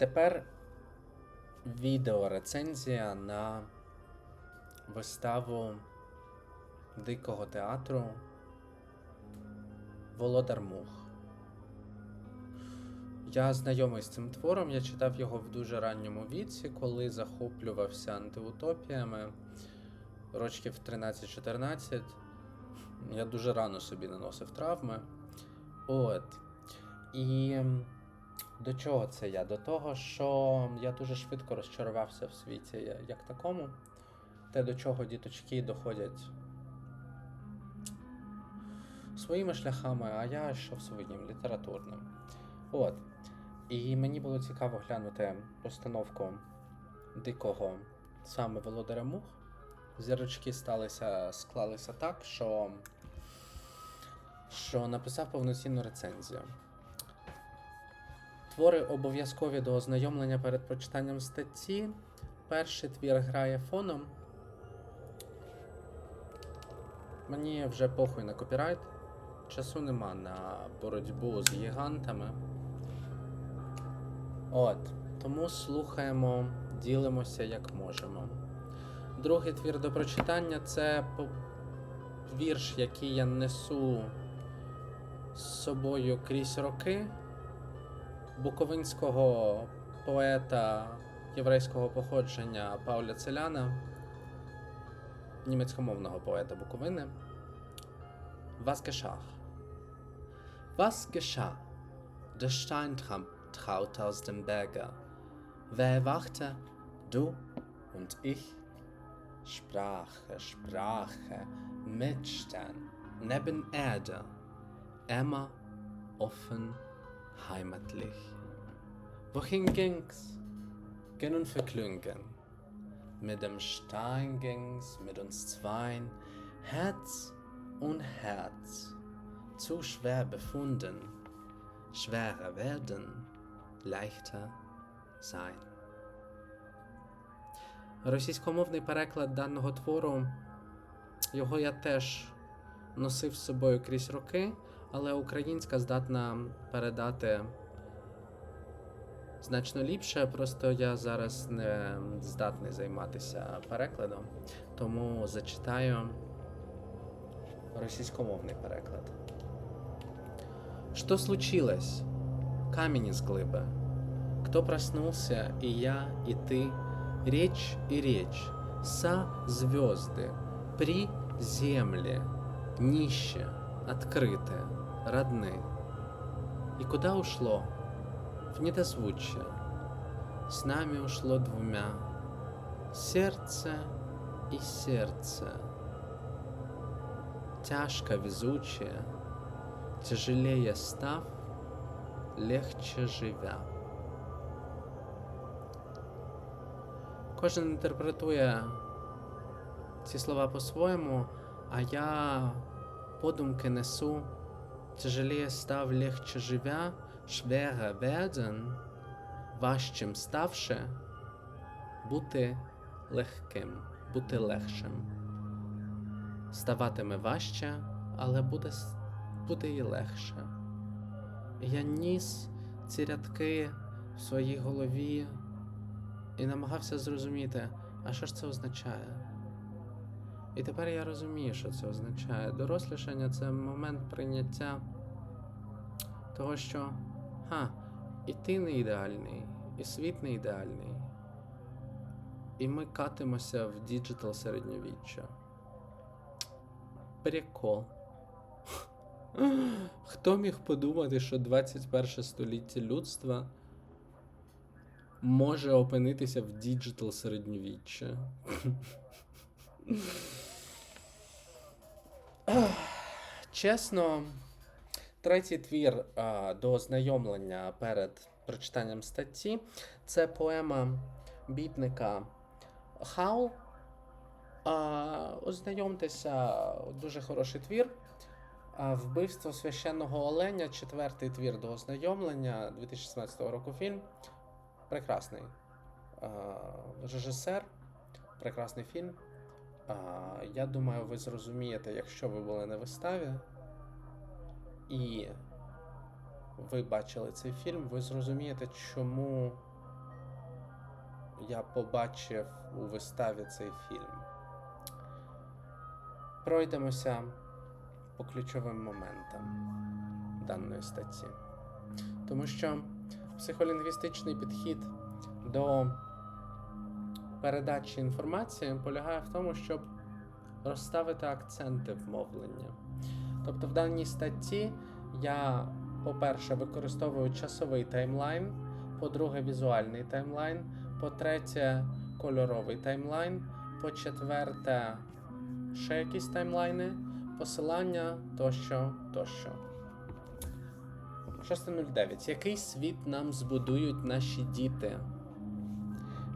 Тепер відеорецензія на виставу Дикого театру Володар Мух. Я знайомий з цим твором, я читав його в дуже ранньому віці, коли захоплювався антиутопіями. Рочків 13-14. Я дуже рано собі наносив травми. От. І до чого це я? До того, що я дуже швидко розчарувався в світі як такому. Те, до чого діточки доходять своїми шляхами, а я йшов своїм літературним. От. І мені було цікаво глянути постановку дикого саме Володаря Мух. Зірочки сталися, склалися так, що, що написав повноцінну рецензію. Твори обов'язкові до ознайомлення перед прочитанням статті. Перший твір грає фоном. Мені вже похуй на копірайт. Часу нема на боротьбу з гігантами. От. Тому слухаємо, ділимося як можемо. Другий твір до прочитання це вірш, який я несу з собою крізь роки буковинського поета єврейського походження Пауля Целяна, німецькомовного поета Буковини. Was geschah? Was geschah? Der Stein tram- traute aus dem Berge. Wer erwachte? Du und ich? Sprache, Sprache, mit Stern, neben Erde, immer offen, heimatlich. Wohin ging's? Gehen und verklüngen. Mit dem Stein ging's mit uns zweien, Herz und Herz, zu schwer befunden, schwerer werden, leichter sein. Російськомовний переклад даного твору, його я теж носив з собою крізь роки, але українська здатна передати значно ліпше, просто я зараз не здатний займатися перекладом, тому зачитаю російськомовний переклад. Что случилось? Камень из глыбы. Кто проснулся, и я, и ты, речь и речь, са звезды, при земле, нище, открытые, родны. И куда ушло? В недозвучие. С нами ушло двумя. Сердце и сердце. Тяжко везучее, тяжелее став, легче живя. Кожен інтерпретує ці слова по-своєму, а я подумки несу тяжелее став, легче живя, швере werden, важчим ставши, бути легким, бути легшим. Ставатиме важче, але буде, буде і легше. Я ніс ці рядки в своїй голові і намагався зрозуміти, а що ж це означає. І тепер я розумію, що це означає. Дорослішання це момент прийняття того, що ха, і ти не ідеальний, і світ не ідеальний. І ми катимося в діджитал середньовіччя. Прикол. Хто міг подумати, що 21 століття людства може опинитися в діджитал середньовіччя? Чесно, третій твір а, до ознайомлення перед прочитанням статті це поема бітника Хаул. А, ознайомтеся, дуже хороший твір. А, Вбивство священного оленя, четвертий твір до ознайомлення 2016 року фільм. Прекрасний. А, Режисер, прекрасний фільм. Я думаю, ви зрозумієте, якщо ви були на виставі. І ви бачили цей фільм, ви зрозумієте, чому я побачив у виставі цей фільм. Пройдемося по ключовим моментам даної статті. Тому що психолінгвістичний підхід до передачі інформації полягає в тому, щоб розставити акценти в мовленні. Тобто в даній статті я, по-перше, використовую часовий таймлайн, по-друге, візуальний таймлайн, по-третє, кольоровий таймлайн, по-четверте, ще якісь таймлайни, посилання тощо, тощо. 6.09. Який світ нам збудують наші діти?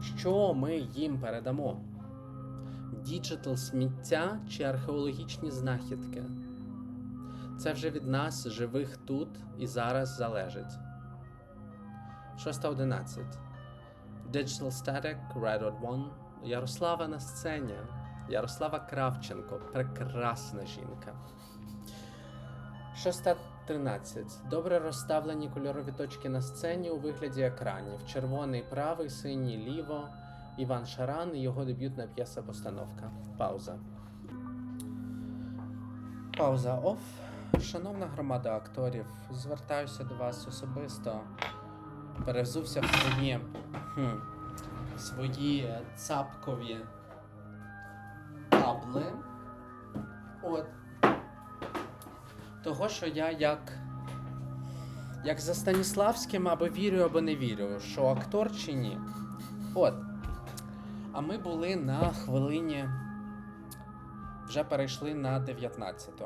Що ми їм передамо? Діджитал сміття чи археологічні знахідки? Це вже від нас, живих тут і зараз залежить. 6.11. Digital Static, Redwood One. Ярослава на сцені. Ярослава Кравченко. Прекрасна жінка. 6.13. Добре розставлені кольорові точки на сцені у вигляді екранів. Червоний правий, синій ліво. Іван Шаран і його дебютна п'єса-постановка. Пауза. Пауза оф. Шановна громада акторів, звертаюся до вас особисто. Перевзувся в свої, хм, свої цапкові табли. От. Того, що я як. Як за Станіславським або вірю, або не вірю, що актор чи ні. От. А ми були на хвилині. Вже перейшли на 19-ту.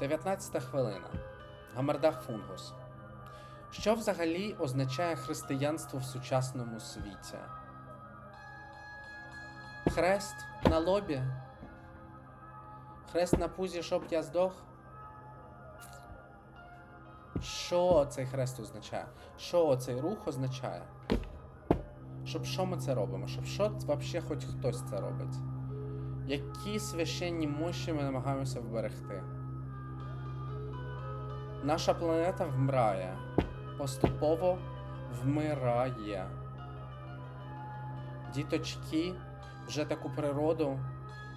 19 хвилина. Гамардах фунгус. Що взагалі означає християнство в сучасному світі? Хрест на лобі? Хрест на пузі, щоб я здох? Що цей хрест означає? Що цей рух означає? Щоб що ми це робимо? Щоб що взагалі хоч хтось це робить? Які священні мощі ми намагаємося вберегти? Наша планета вмирає. Поступово вмирає. Діточки вже таку природу,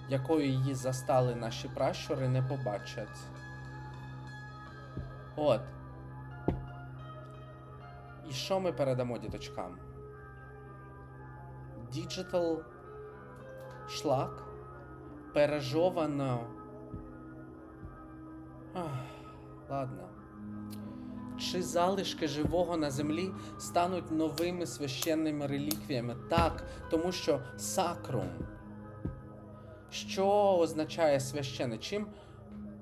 якою її застали наші пращури, не побачать. От. Що ми передамо діточкам? Digital шлак пережовано. Ах, ладно. Чи залишки живого на землі стануть новими священними реліквіями? Так, тому що сакрум. Що означає священне? Чим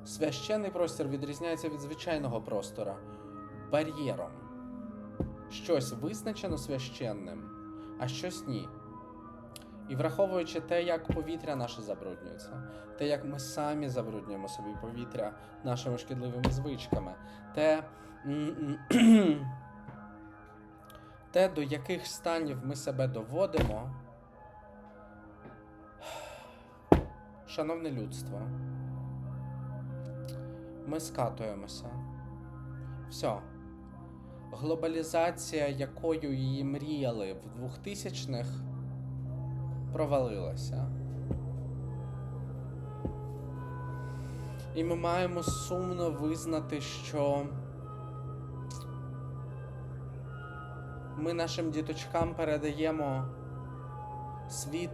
священний простір відрізняється від звичайного простора? Бар'єром. Щось визначено священним, а щось ні. І враховуючи те, як повітря наше забруднюється, те, як ми самі забруднюємо собі повітря нашими шкідливими звичками, те, те, до яких станів ми себе доводимо. Шановне людство, ми скатуємося. Все. Глобалізація, якою її мріяли в 2000-х, провалилася. І ми маємо сумно визнати, що ми нашим діточкам передаємо світ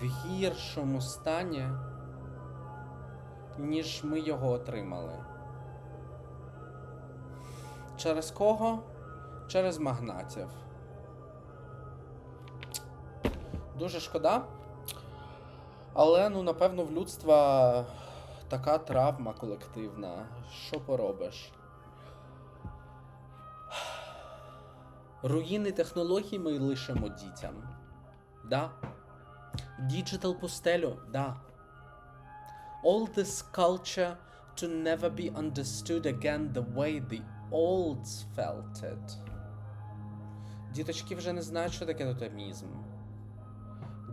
в гіршому стані, ніж ми його отримали. Через кого? Через магнатів. Дуже шкода. Але, ну, напевно, в людства така травма колективна. Що поробиш? Руїни технологій ми лишимо дітям. Да. Діджитал пустелю, да. All this culture to never be understood again the way the felt. Діточки вже не знають, що таке тотемізм.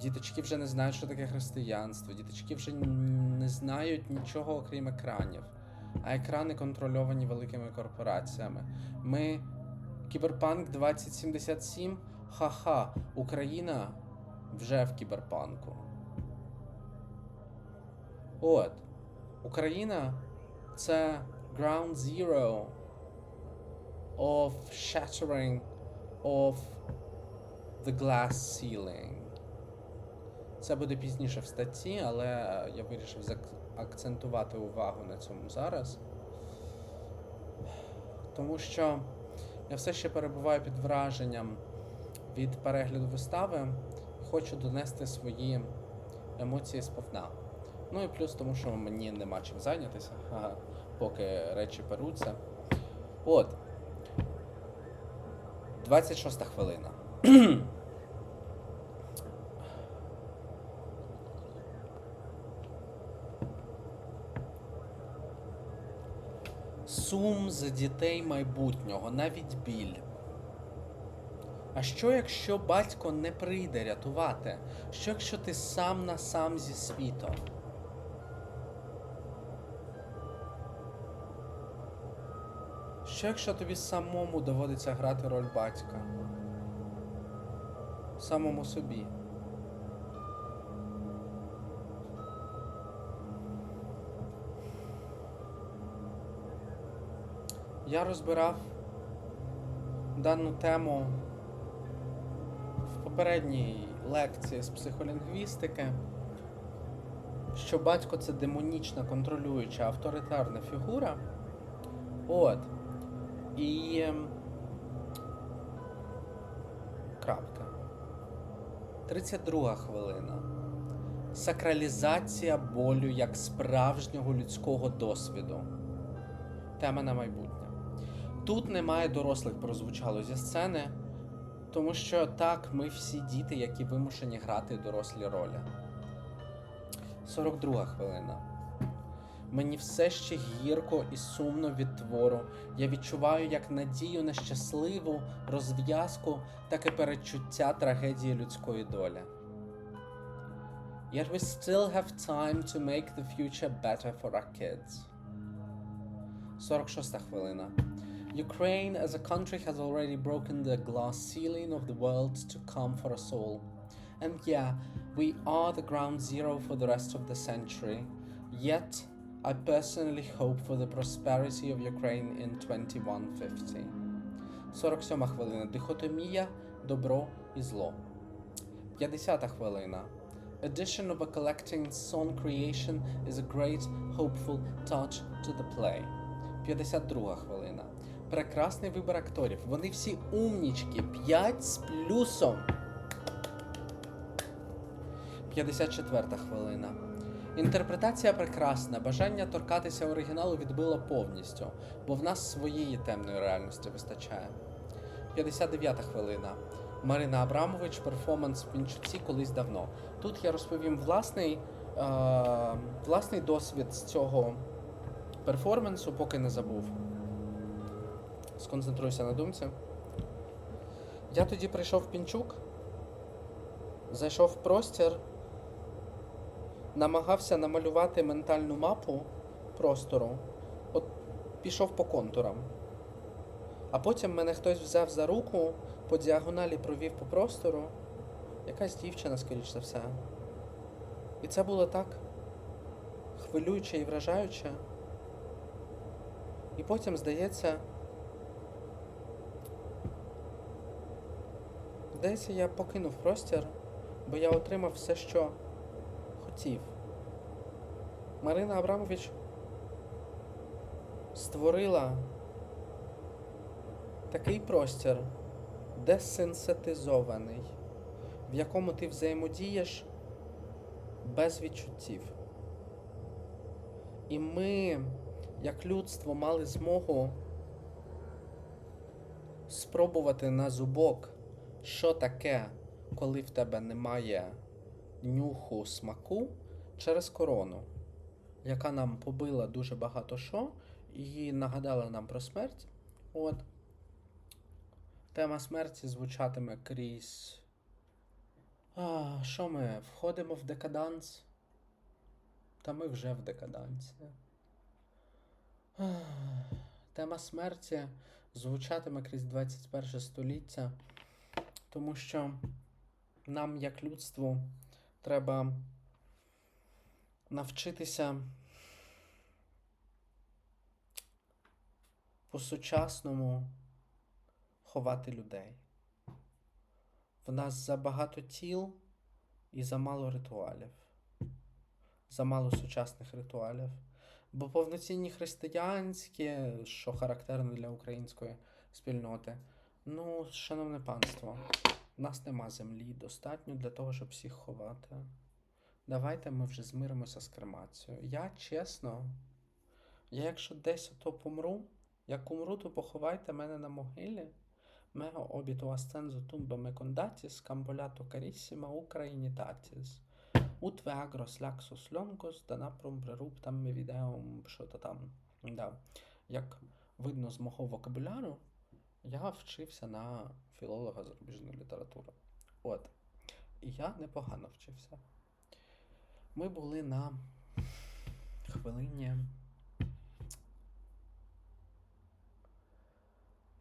Діточки вже не знають, що таке християнство. Діточки вже не знають нічого окрім екранів. А екрани контрольовані великими корпораціями. Ми. Кіберпанк 2077 Ха-ха, Україна вже в кіберпанку. От. Україна це ground zero of shattering of the glass ceiling. Це буде пізніше в статті, але я вирішив зак- акцентувати увагу на цьому зараз. Тому що я все ще перебуваю під враженням від перегляду вистави хочу донести свої емоції сповна. Ну і плюс тому, що мені нема чим зайнятися, поки речі перуться. От. 26 хвилина. Сум за дітей майбутнього, навіть біль. А що якщо батько не прийде рятувати? Що якщо ти сам на сам зі світом? Що якщо тобі самому доводиться грати роль батька? Самому собі. Я розбирав дану тему в попередній лекції з психолінгвістики, що батько це демонічна контролююча авторитарна фігура. От. І. ем, Крапка. 32 хвилина. Сакралізація болю як справжнього людського досвіду. Тема на майбутнє. Тут немає дорослих прозвучало зі сцени, тому що так, ми всі діти, які вимушені грати дорослі ролі. 42 хвилина. Мені все ще гірко і сумно від твору. Я відчуваю як надію на щасливу розв'язку, так і передчуття трагедії людської долі. Yet we still have time to make the future better for our kids. 46 хвилина. Ukraine as a country has already broken the glass ceiling of the world to come for us all. And yeah, we are the ground zero for the rest of the century. Yet, I personally hope for the prosperity of Ukraine in 2150. 47 хвилина. Дихотомія, добро і зло. 50 хвилина. Addition of a collecting song creation is a great hopeful touch to the play. 52 хвилина. Прекрасний вибір акторів. Вони всі умнічки. 5 з плюсом. 54 хвилина. Інтерпретація прекрасна. Бажання торкатися оригіналу відбило повністю, бо в нас своєї темної реальності вистачає. 59 хвилина. Марина Абрамович, перформанс в Пінчуці колись давно. Тут я розповім власний, е, власний досвід з цього перформансу, поки не забув. Сконцентруйся на думці. Я тоді прийшов в Пінчук, зайшов в простір, намагався намалювати ментальну мапу простору, от пішов по контурам. А потім мене хтось взяв за руку, по діагоналі провів по простору. Якась дівчина, скоріш за все. І це було так хвилююче і вражаюче. І потім, здається, здається, я покинув простір, бо я отримав все, що хотів. Марина Абрамович створила такий простір, десенситизований, в якому ти взаємодієш без відчуттів. І ми, як людство, мали змогу спробувати на зубок, що таке, коли в тебе немає нюху смаку через корону, яка нам побила дуже багато що і нагадала нам про смерть. От. Тема смерті звучатиме крізь. А, що ми? Входимо в декаданс? Та ми вже в декаданці. Тема смерті звучатиме крізь 21 століття, Тому що нам, як людству, треба навчитися по-сучасному ховати людей. В нас забагато тіл і замало ритуалів. Замало сучасних ритуалів. Бо повноцінні християнські, що характерно для української спільноти. Ну, шановне панство, в нас нема землі достатньо для того, щоб всіх ховати. Давайте ми вже змиримося з кремацією. Я чесно, я якщо десь ото помру, як умру, то поховайте мене на могилі. Meo obito ascenso tumba mecondatis cambollato carissima Ukrainitatis. Ut veagros laxos longos danaprum preruptam me videum, що то там. Да. Як видно з мого вокабуляру, я вчився на філолога зарубіжної літератури. От. І я непогано вчився. Ми були на хвилині.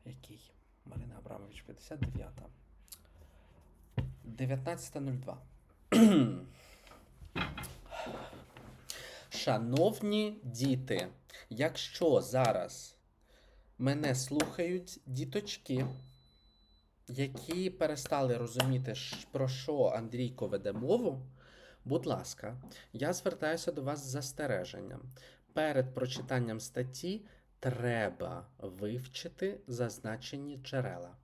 Який? Марина Абрамович, 59. 19.02. Шановні діти, якщо зараз мене слухають діточки, які перестали розуміти, про що Андрійко веде мову, будь ласка, я звертаюся до вас з застереженням. Перед прочитанням статті треба вивчити зазначені джерела.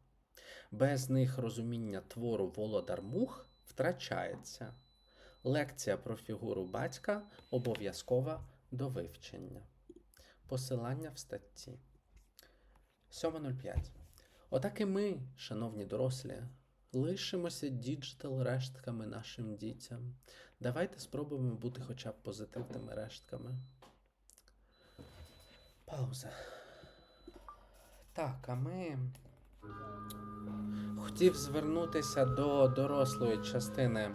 Без них розуміння твору Володар Мух втрачається. Лекція про фігуру батька обов'язкова до вивчення. Посилання в статті. 7.05. Отак і ми, шановні дорослі, лишимося діджитал рештками нашим дітям. Давайте спробуємо бути хоча б позитивними рештками. Пауза. Так, а ми. Хотів звернутися до дорослої частини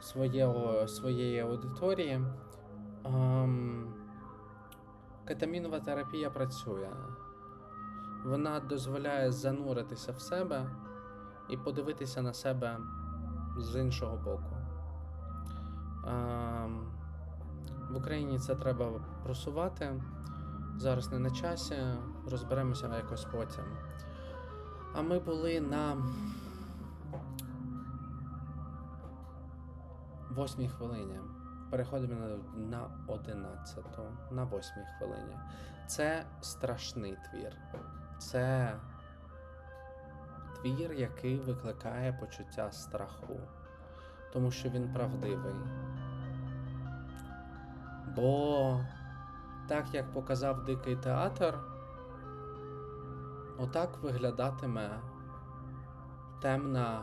своєго, своєї аудиторії. Ем, кетамінова терапія працює. Вона дозволяє зануритися в себе і подивитися на себе з іншого боку. Ем, в Україні це треба просувати. Зараз не на часі, розберемося якось потім. А ми були на восьмій хвилині. Переходимо на, на 11, на восьмій хвилині. Це страшний твір. Це твір, який викликає почуття страху, тому що він правдивий. Бо, так як показав дикий театр, отак виглядатиме темна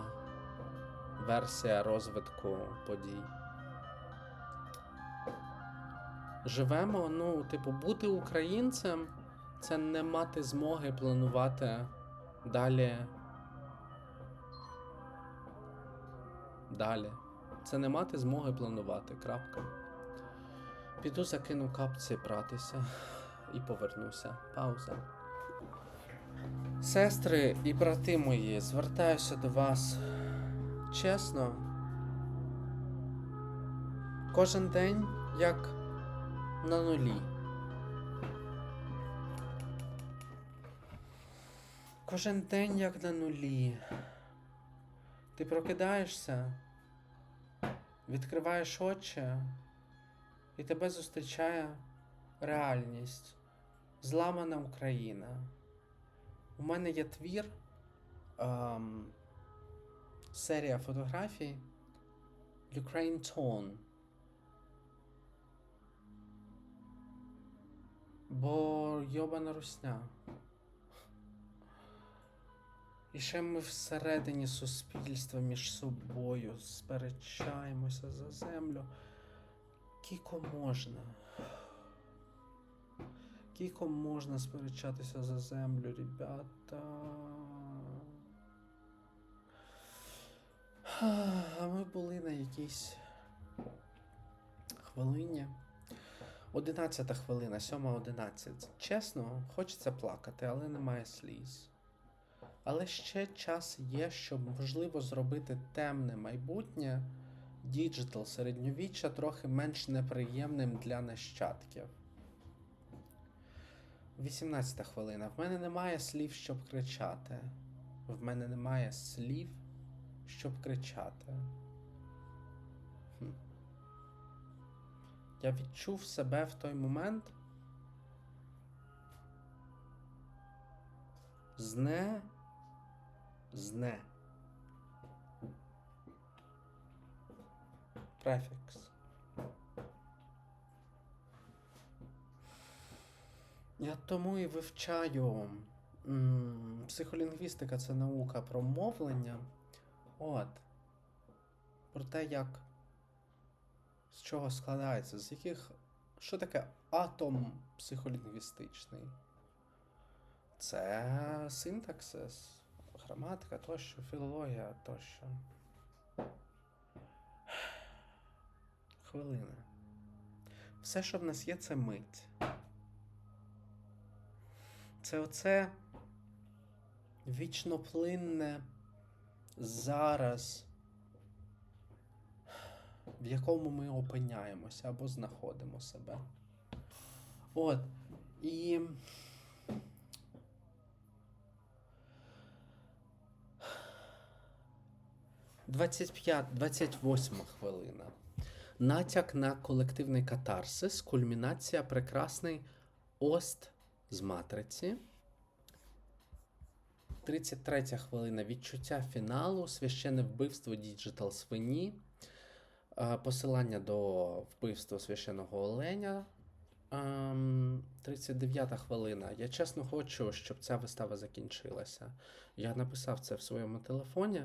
версія розвитку подій. Живемо, ну, типу, бути українцем це не мати змоги планувати далі. Далі. Це не мати змоги планувати. Крапка. Піду закину капці братися і повернуся. Пауза. Сестри і брати мої, звертаюся до вас чесно. Кожен день як на нулі. Кожен день як на нулі. Ти прокидаєшся, відкриваєш очі, і тебе зустрічає реальність, зламана Україна. У мене є твір, ем, серія фотографій Ukraine Tone. Бо йобана русня. І ще ми всередині суспільства між собою сперечаємося за землю. Кіко можна. Кіко можна сперечатися за землю, ребята. А ми були на якійсь хвилині. Одинадцята хвилина, сьома одинадцять. Чесно, хочеться плакати, але немає сліз. Але ще час є, щоб можливо зробити темне майбутнє діджитал середньовіччя трохи менш неприємним для нащадків. 18 хвилина. В мене немає слів, щоб кричати. В мене немає слів, щоб кричати. Хм. Я відчув себе в той момент. Зне. Зне. Префікс. Я тому і вивчаю. Психолінгвістика це наука про мовлення. От. Про те, як. З чого складається, з яких. Що таке атом психолінгвістичний? Це синтаксис, граматика тощо, філологія тощо. Хвилина. Все, що в нас є, це мить. Це оце вічноплинне зараз, в якому ми опиняємося або знаходимо себе. От. І. Двадцять п'ят, двадцять восьма хвилина. Натяк на колективний катарсис, кульмінація прекрасний ост з матриці. 33 хвилина. Відчуття фіналу, священне вбивство діджитал свині, е, посилання до вбивства священного оленя. Ем, 39 хвилина. Я чесно хочу, щоб ця вистава закінчилася. Я написав це в своєму телефоні.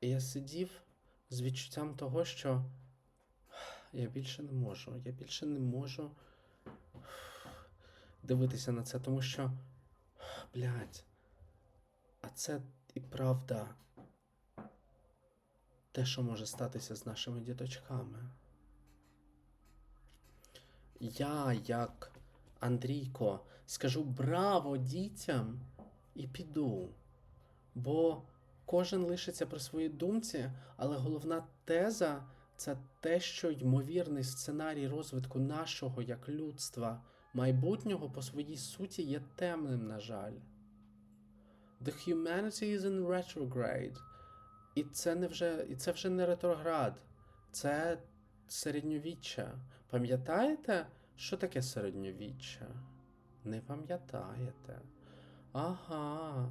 І я сидів з відчуттям того, що я більше не можу. Я більше не можу дивитися на це, тому що, блядь, а це і правда те, що може статися з нашими діточками. Я, як Андрійко, скажу браво дітям і піду. Бо кожен лишиться при своїй думці, але головна теза це те, що ймовірний сценарій розвитку нашого як людства майбутнього по своїй суті є темним, на жаль. The humanity is in retrograde. І це не вже, і це вже не ретроград, це середньовіччя. Пам'ятаєте, що таке середньовіччя? Не пам'ятаєте. Ага.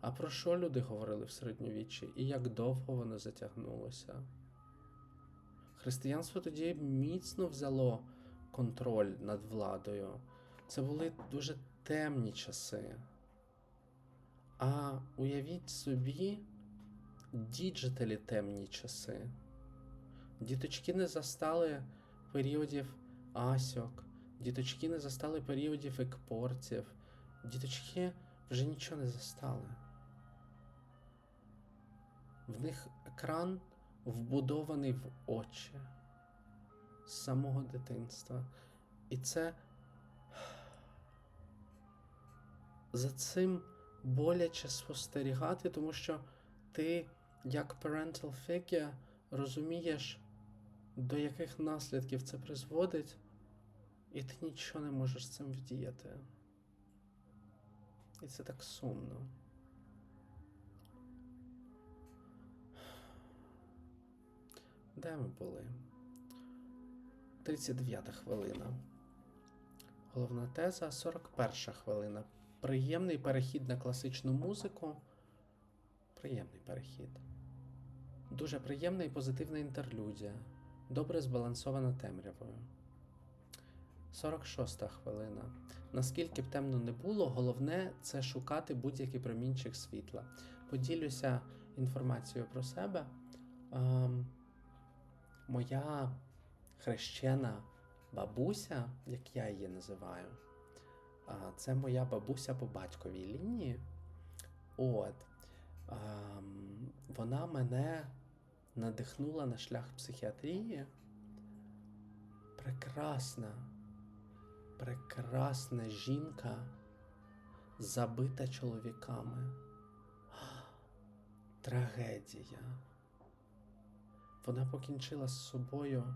А про що люди говорили в середньовіччі і як довго воно затягнулося? Християнство тоді міцно взяло контроль над владою. Це були дуже темні часи. А уявіть собі діджиталі темні часи. Діточки не застали періодів асьок, діточки не застали періодів екпортів, діточки вже нічого не застали. В них екран вбудований в очі з самого дитинства. І це за цим боляче спостерігати, тому що ти, як parental figure, розумієш, до яких наслідків це призводить, і ти нічого не можеш з цим вдіяти. І це так сумно. Де ми були? 39 хвилина. Головна теза 41 хвилина. Приємний перехід на класичну музику. Приємний перехід. Дуже приємна і позитивна інтерлюдія. Добре збалансована темрявою. 46 хвилина. Наскільки б темно не було, головне це шукати будь-який промінчик світла. Поділюся інформацією про себе. Моя хрещена бабуся, як я її називаю, це моя бабуся по батьковій лінії. От. Вона мене надихнула на шлях психіатрії. Прекрасна, прекрасна жінка, забита чоловіками. Трагедія. Вона покінчила з собою,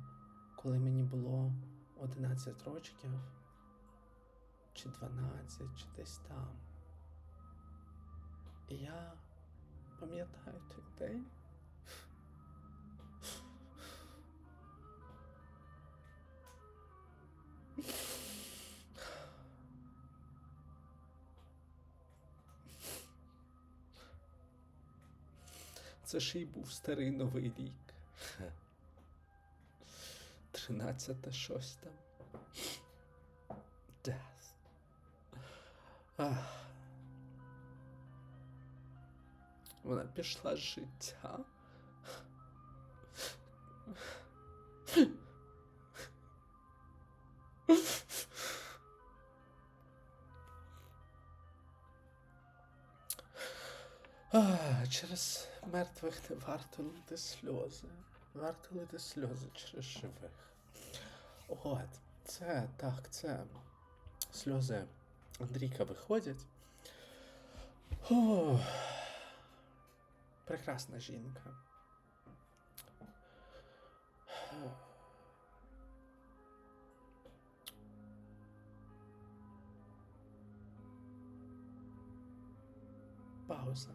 коли мені було 11 років, чи 12, чи десь там. І я пам'ятаю той день. Це ж і був старий новий рік. Тринадцяте щось там. Death. Ах. Вона пішла з життя. Через мертвих не варто лити сльози. Варто лити сльози через живих. От, це так, це сльози Андрійка виходять. Фух. Прекрасна жінка. Пауза.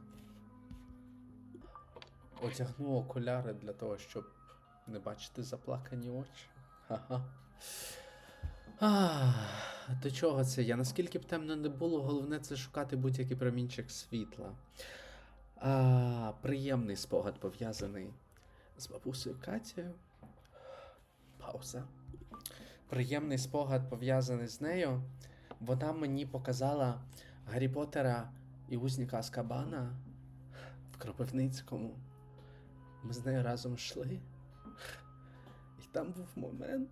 Одягну окуляри для того, щоб не бачити заплакані очі. А, до чого це я? Наскільки б темно не було, головне це шукати будь-який промінчик світла. А, приємний спогад пов'язаний з бабусею Катєю. Пауза. Приємний спогад пов'язаний з нею. Вона мені показала Гаррі Поттера і Узника Аскабана в Кропивницькому. Ми з нею разом йшли. Там був момент.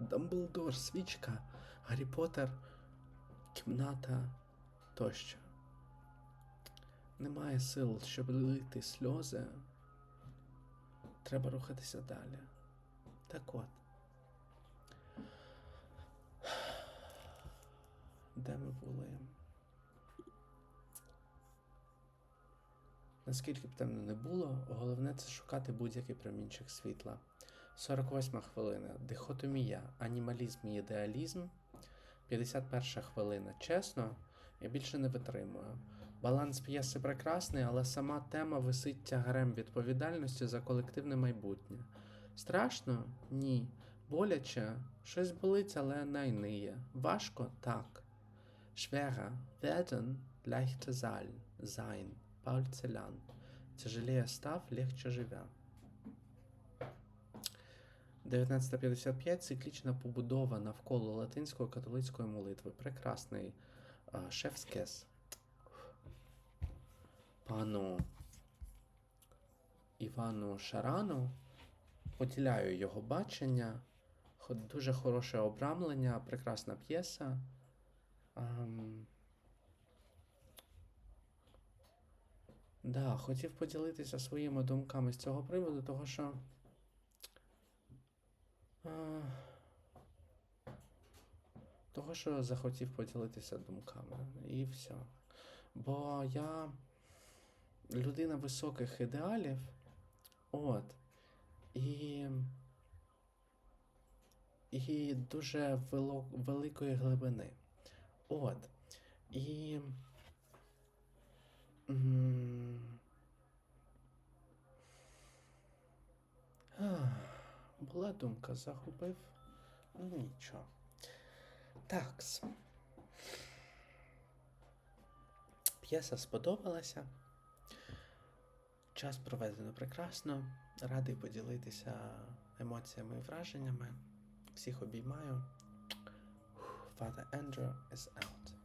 Дамблдор, свічка, Гаррі Поттер, кімната тощо. Немає сил, щоб лити сльози. Треба рухатися далі. Так от. Де ми були? Наскільки б темно не було, головне це шукати будь-який промінчик світла. 48 хвилина. Дихотомія, анімалізм і ідеалізм. 51 хвилина. Чесно, я більше не витримую. Баланс п'єси прекрасний, але сама тема висить тягарем відповідальності за колективне майбутнє. Страшно? Ні. Боляче, щось болить, але найниє. Важко? Так. Schwerer werden, leichter sein. Пауль Целян. Тяжелее став, легче живя. 1955 циклічна побудова навколо латинської католицької молитви. Прекрасний а, шефскес. Пану Івану Шарану. Поділяю його бачення. Дуже хороше обрамлення, прекрасна п'єса. Ам, Да, хотів поділитися своїми думками з цього приводу, того що. А, того, що захотів поділитися думками. І все. Бо я людина високих ідеалів. От. І. І дуже великої глибини. От. І. Була думка, загубив. Ну нічого. Такс. П'єса сподобалася. Час проведено прекрасно. Радий поділитися емоціями і враженнями. Всіх обіймаю. Father Andrew is out.